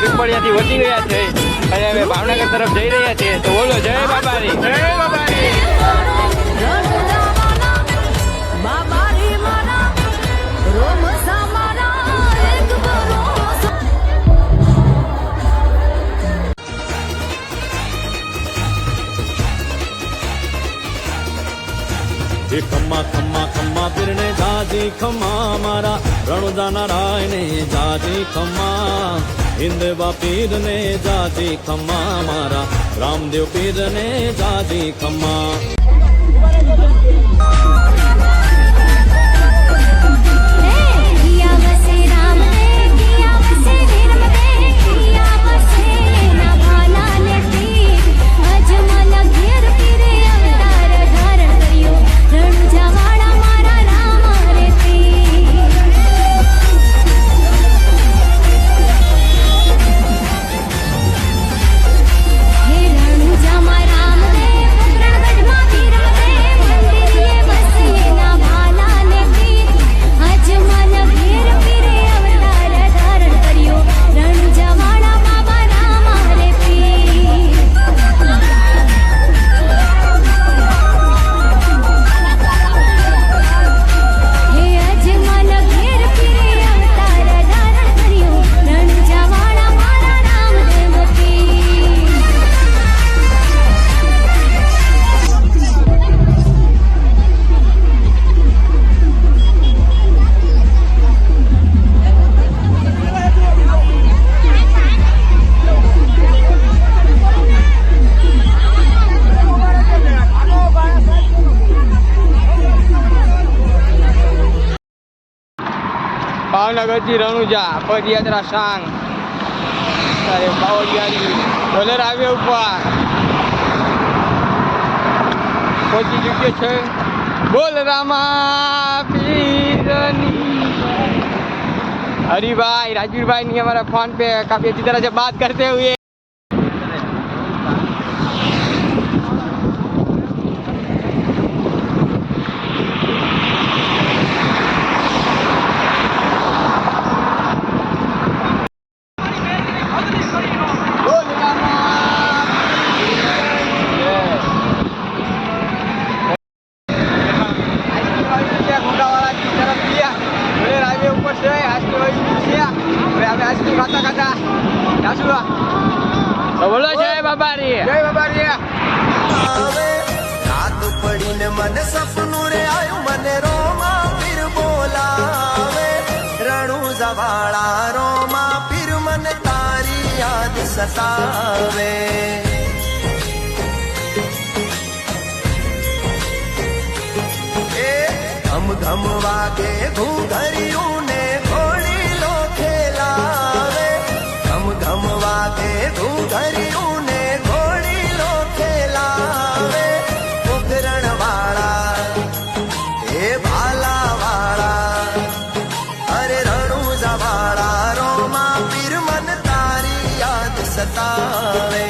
પીપળિયાથી વધી ગયા છે. અને અમે ભાવનગર તરફ જઈ રહ્યા છીએ. તો બોલો જય બાબારી. જય બાબારી. એ ખમ્મા ખમ્મા ખમ્મા પીરને જાજી ખમ્મા મારા. રણુદાના રાયને જાજી ખમ્મા. હિન્દવા પીરને જાજી ખમ્મા મારા રામદેવ પીરને જાજી ખમ્મા ભાવનગરથી રણુજા પદયાત્રા સાંગ તારે બાવળિયાની ડોલર આવ્યો ઉપર પહોંચી ચૂક્યો છે બોલ રામા પીરની હરીભાઈ રાજવીરભાઈ ની हमारा फोन पे काफी अच्छी तरह से बात करते हुए રણુ જવાળા ફિર મને તારી યાદ સતાવે. ઘમ ઘમ વાગે ઘૂઘરિયું ને ઘોડી લો ખેલાવે. ઘમ ઘમ વાગે ઘૂઘરિયું સતાવે.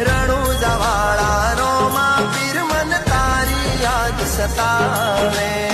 રણુ વાળા રોમા પીર મન તારી યાદ સતાવે.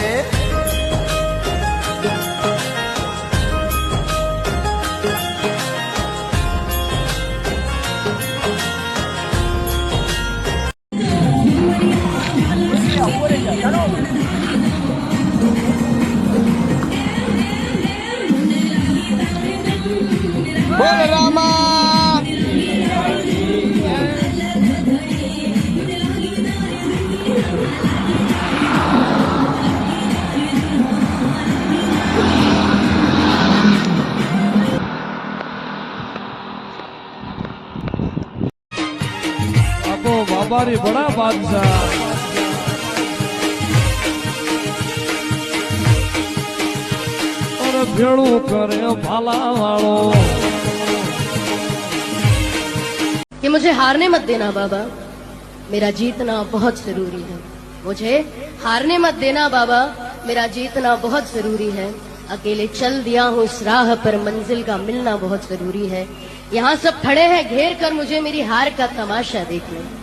બાબારી બડા બાદશાહ અરે ભેળું કરે ભાલા વાળો कि मुझे हारने मत देना बाबा मेरा जीतना बहुत जरूरी है मुझे हारने मत देना बाबा मेरा जीतना बहुत जरूरी है अकेले चल दिया हूँ इस राह पर मंजिल का मिलना बहुत जरूरी है यहाँ सब खड़े हैं घेर कर मुझे मेरी हार का तमाशा देखने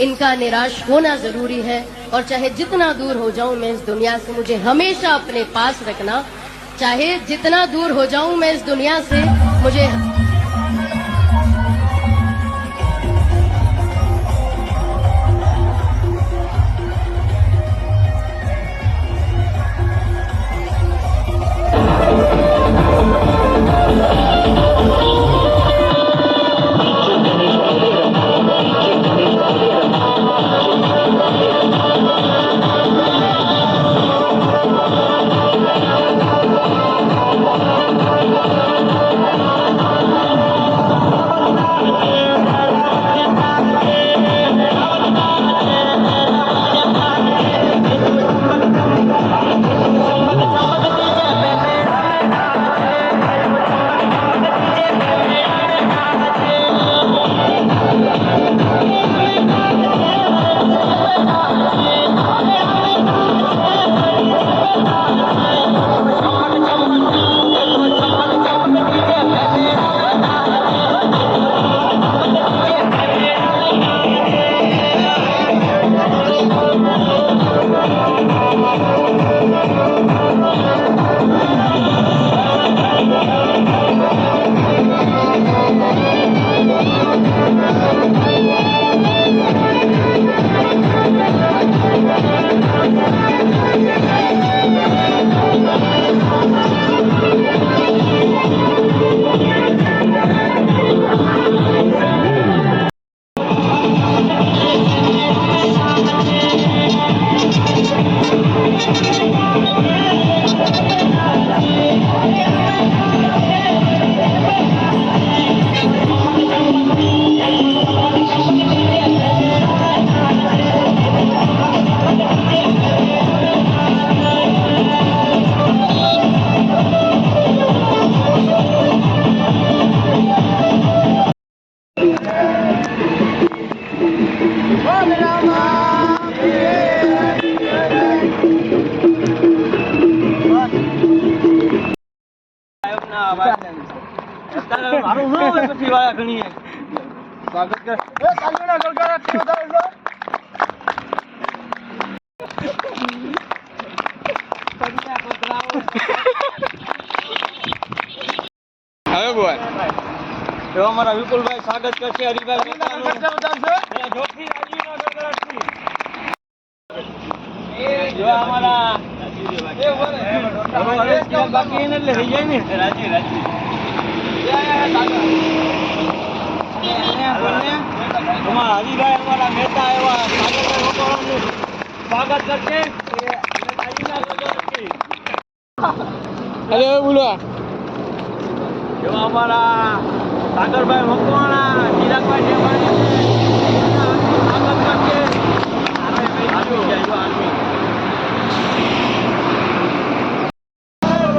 इनका निराश होना ज़रूरी है और चाहे जितना दूर हो जाऊँ मैं इस दुनिया से, मुझे हमेशा अपने पास रखना। चाहे जितना दूर हो जाऊँ मैं इस दुनिया से, मुझे ના વાત નહીં મારું હું પછી વાળા ઘણીએ? સ્વાગત એ તાલીના હવે બોલ. એવા અમારા વિપુલભાઈ સ્વાગત કરશે હરિભાઈ અમારા બાકી એને એટલે અમારા મહેતા એવા સ્વાગત કરશે ગડગડાટથી. બોલો એવા અમારા સાગરભાઈ મકવાણા ચિરાગભાઈ સ્વાગત કરશે આર્મી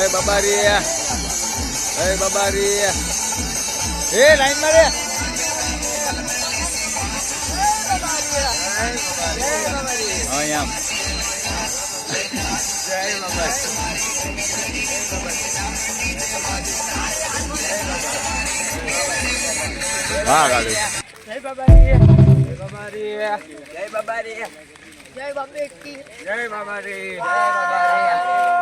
જય બાબા રે જય બાબા રે એ લાઈનમાં રે. હા જય બાબા જય બાબા રે જય બાબા રે જય બાબા રે જય બાબા રે જય બાબા રે જય બાબા રે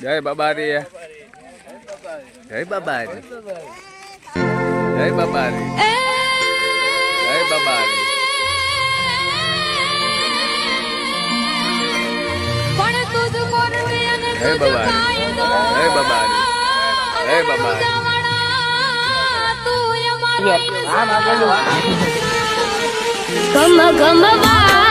જય બાબા જય બાબા રે જય બાબા રે જય બાબા રે હે બાબા હે બાબા બાબા ગમ ગમ વા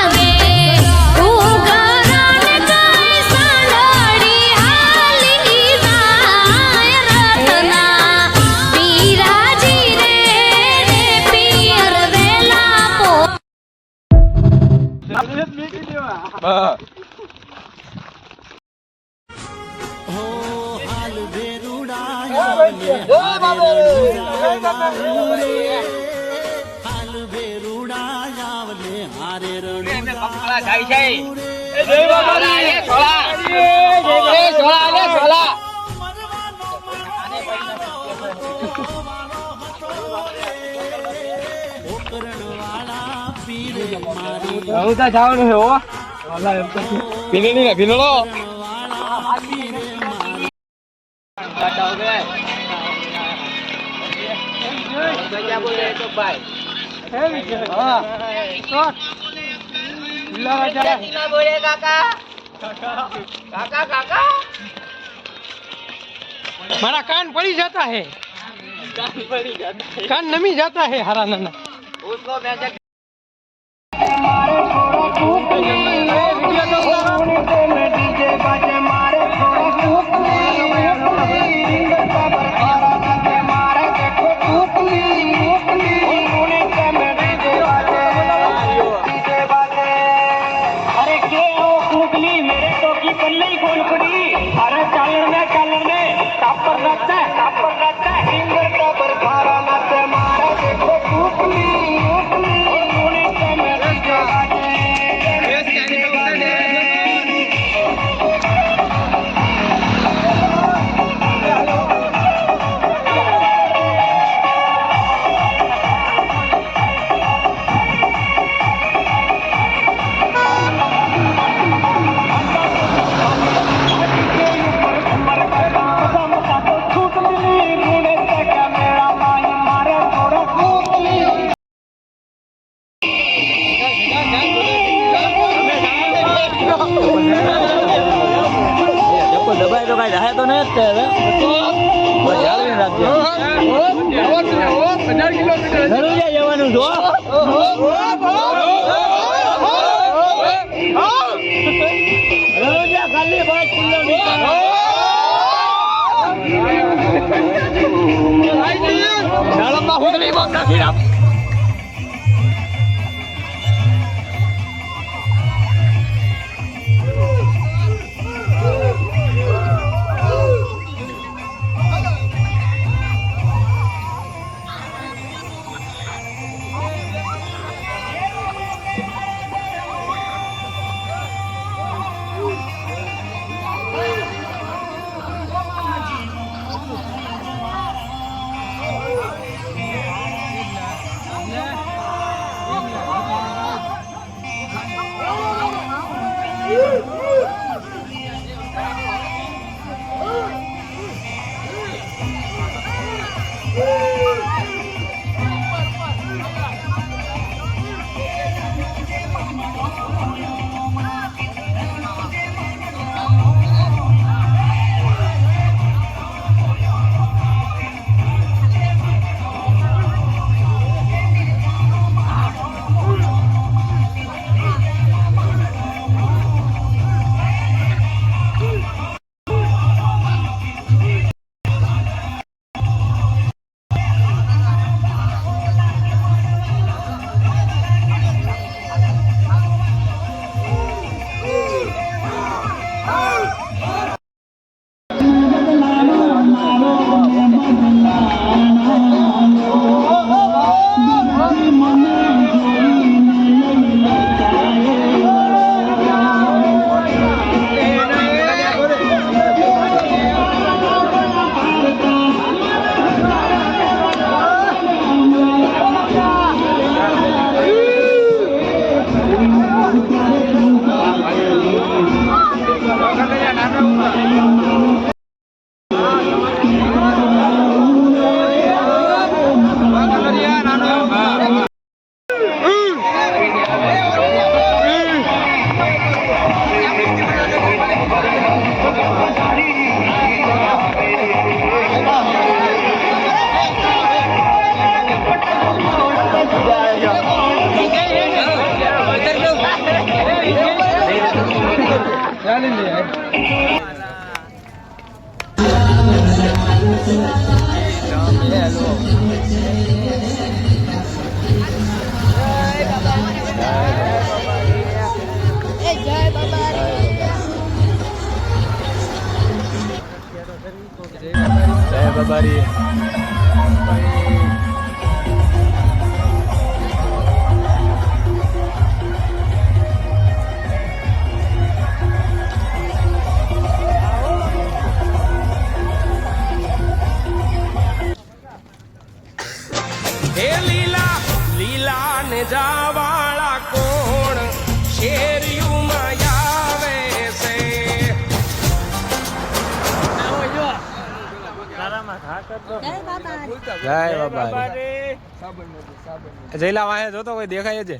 પગલા જાય છે. એ જય બાબા રે સોલા એ સોલા લે સોલા હું તો જવાનું છે હો. ભીનો નહીં ભીનો લો ક્યાં બોલે તો ભાઈ હા. બોલે કાકા. કાકા કાકા. મારા કાન પડી જતા હે. કાન નમી જતા હે હારા નાના. கோயில் கொடி ผมจะรีบบอกนะพี่ดำ જય બાબારી. જય બાબારી જયલા વાહે જોતો કોઈ દેખાય છે?